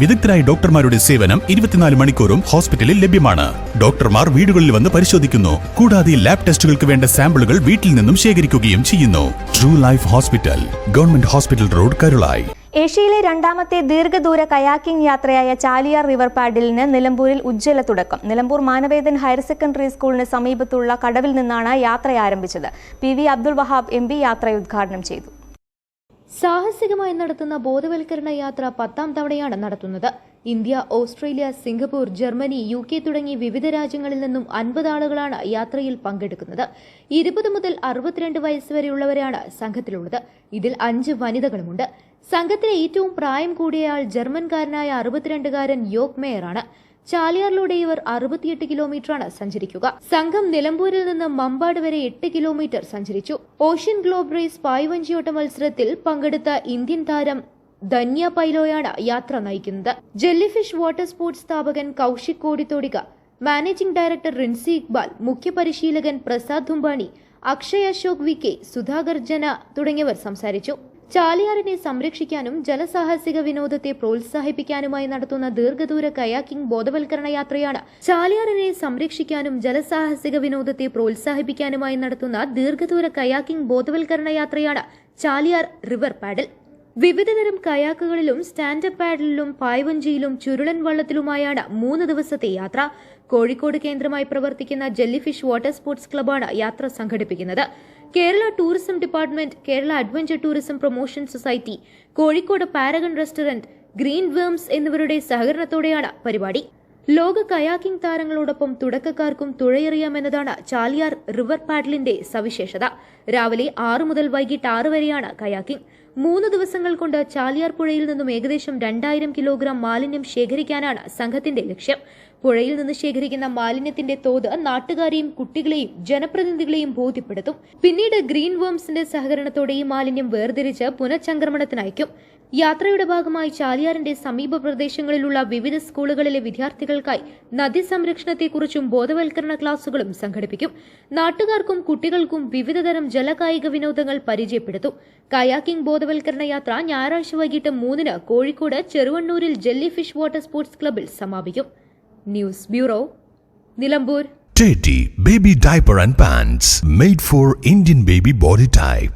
വിദഗ്ധരായ ഡോക്ടർമാരുടെ സേവനം ഇരുപത്തിനാല് മണിക്കൂറും ഹോസ്പിറ്റലിൽ ലഭ്യമാണ്. ഡോക്ടർമാർ വീടുകളിൽ വന്ന് പരിശോധിക്കുന്നു. കൂടാതെ ലാബ് ടെസ്റ്റുകൾക്ക് വേണ്ട സാമ്പിളുകൾ വീട്ടിൽ നിന്നും ശേഖരിക്കുകയും ചെയ്യുന്നു. True Life hospital government hospital road Karulai ഏഷ്യയിലെ രണ്ടാമത്തെ ദീർഘദൂര കയാക്കിംഗ് യാത്രയായ ചാലിയാർ റിവർ പാഡിലിന് നിലമ്പൂരിൽ ഉജ്ജ്വല തുടക്കം. നിലമ്പൂർ മാനവേദൻ ഹയർ സെക്കൻഡറി സ്കൂളിന് സമീപത്തുള്ള കടവിൽ നിന്നാണ് യാത്ര ആരംഭിച്ചത്. P V Abdul Wahab M യാത്ര ഉദ്ഘാടനം ചെയ്തു. സാഹസികമായി നടത്തുന്ന ബോധവൽക്കരണ യാത്ര പത്താം തവണയാണ് നടത്തുന്നത്. India Australia Singapore Germany U K തുടങ്ങി വിവിധ രാജ്യങ്ങളിൽ നിന്നും അൻപത് ആളുകളാണ് യാത്രയിൽ പങ്കെടുക്കുന്നത്. ഇരുപത് മുതൽ അറുപത്തിരണ്ട് വയസ്സ് വരെയുള്ളവരാണ് സംഘത്തിലുള്ളത്. ഇതിൽ അഞ്ച് വനിതകളുമുണ്ട്. സംഘത്തിലെ ഏറ്റവും പ്രായം കൂടിയയാൾ ജർമ്മൻകാരനായ അറുപത്തിരണ്ടുകാരൻ യോഗ് മേയറാണ്. ചാലിയാറിലൂടെ ഇവർ അറുപത്തിയെട്ട് കിലോമീറ്ററാണ് സഞ്ചരിക്കുക. സംഘം നിലമ്പൂരിൽ നിന്ന് മമ്പാട് വരെ എട്ട് കിലോമീറ്റർ സഞ്ചരിച്ചു. ഓഷ്യൻ ഗ്ലോബ് റേസ് പായ്വഞ്ചിയോട്ട മത്സരത്തിൽ പങ്കെടുത്ത ഇന്ത്യൻ താരം ധന്യ പൈലോയാണ് യാത്ര നയിക്കുന്നത്. ജെല്ലിഫിഷ് വാട്ടർ സ്പോർട്സ് സ്ഥാപകൻ കൌശിക് കോടിത്തോടിക മാനേജിംഗ് ഡയറക്ടർ റിൻസി ഇക്ബാൽ മുഖ്യപരിശീലകൻ പ്രസാദ് ധുംബാണി അക്ഷയ് അശോക് വി കെ സുധാകർ ജന തുടങ്ങിയവർ സംസാരിച്ചു. ചാലിയാറിനെ സംരക്ഷിക്കാനും ജലസാഹസിക വിനോദത്തെ പ്രോത്സാഹിപ്പിക്കാനുമായി നടത്തുന്ന ദീർഘദൂര കയാക്കിംഗ് ബോധവൽക്കരണ യാത്രയാണ്. ചാലിയാറിനെ സംരക്ഷിക്കാനും ജലസാഹസിക വിനോദത്തെ പ്രോത്സാഹിപ്പിക്കാനുമായി നടത്തുന്ന ദീർഘദൂര കയാക്കിംഗ് ബോധവൽക്കരണ യാത്രയാണ് ചാലിയാർ റിവർ പാഡിൽ. വിവിധതരം കയാക്കുകളിലും സ്റ്റാൻഡപ്പ് പാഡിലും പായ്വഞ്ചിയിലും ചുരുളൻ വള്ളത്തിലുമായാണ് മൂന്ന് ദിവസത്തെ യാത്ര. കോഴിക്കോട് കേന്ദ്രമായി പ്രവർത്തിക്കുന്ന ജെല്ലിഫിഷ് വാട്ടർ സ്പോർട്സ് ക്ലബ്ബാണ് യാത്ര സംഘടിപ്പിക്കുന്നത്. Kerala tourism department Kerala adventure tourism promotion society Kozhikode Paragon restaurant Green Worms എന്നിവരുടെ സഹകരണത്തോടെയാണ് പരിപാടി. ലോക കയാക്കിംഗ് താരങ്ങളോടൊപ്പം തുടക്കക്കാർക്കും തുഴയെറിയാമെന്നതാണ് ചാലിയാർ റിവർ പാഡലിന്റെ സവിശേഷത. രാവിലെ ആറ് മുതൽ വൈകിട്ട് ആറ് വരെയാണ് കയാക്കിംഗ്. മൂന്ന് ദിവസങ്ങൾ കൊണ്ട് ചാലിയാർ പുഴയിൽ നിന്നും ഏകദേശം രണ്ടായിരം കിലോഗ്രാം മാലിന്യം ശേഖരിക്കാനാണ് സംഘത്തിന്റെ ലക്ഷ്യം. പുഴയിൽ നിന്ന് ശേഖരിക്കുന്ന മാലിന്യത്തിന്റെ തോത് നാട്ടുകാരെയും കുട്ടികളെയും ജനപ്രതിനിധികളെയും ബോധ്യപ്പെടുത്തും. പിന്നീട് ഗ്രീൻ വേംസിന്റെ സഹകരണത്തോടെ ഈ മാലിന്യം വേർതിരിച്ച് പുനഃചംക്രമണത്തിനയക്കും യാത്രയുടെ ഭാഗമായി ചാലിയാറിന്റെ സമീപ പ്രദേശങ്ങളിലുള്ള വിവിധ സ്കൂളുകളിലെ വിദ്യാർത്ഥികൾക്കായി നദി സംരക്ഷണത്തെക്കുറിച്ചും ബോധവൽക്കരണ ക്ലാസുകളും സംഘടിപ്പിക്കും. നാട്ടുകാർക്കും കുട്ടികൾക്കും വിവിധതരം ജലകായിക വിനോദങ്ങൾ പരിചയപ്പെടുത്തും. കയാക്കിംഗ് ബോധവൽക്കരണ യാത്ര ഞായറാഴ്ച വൈകിട്ട് മൂന്നിന് കോഴിക്കോട് ചെറുവണ്ണൂരിൽ ജെല്ലി ഫിഷ് വാട്ടർ സ്പോർട്സ് ക്ലബിൽ സമാപിക്കും. News bureau Nilambur Teddy Baby Diaper and Pants made for Indian baby body type.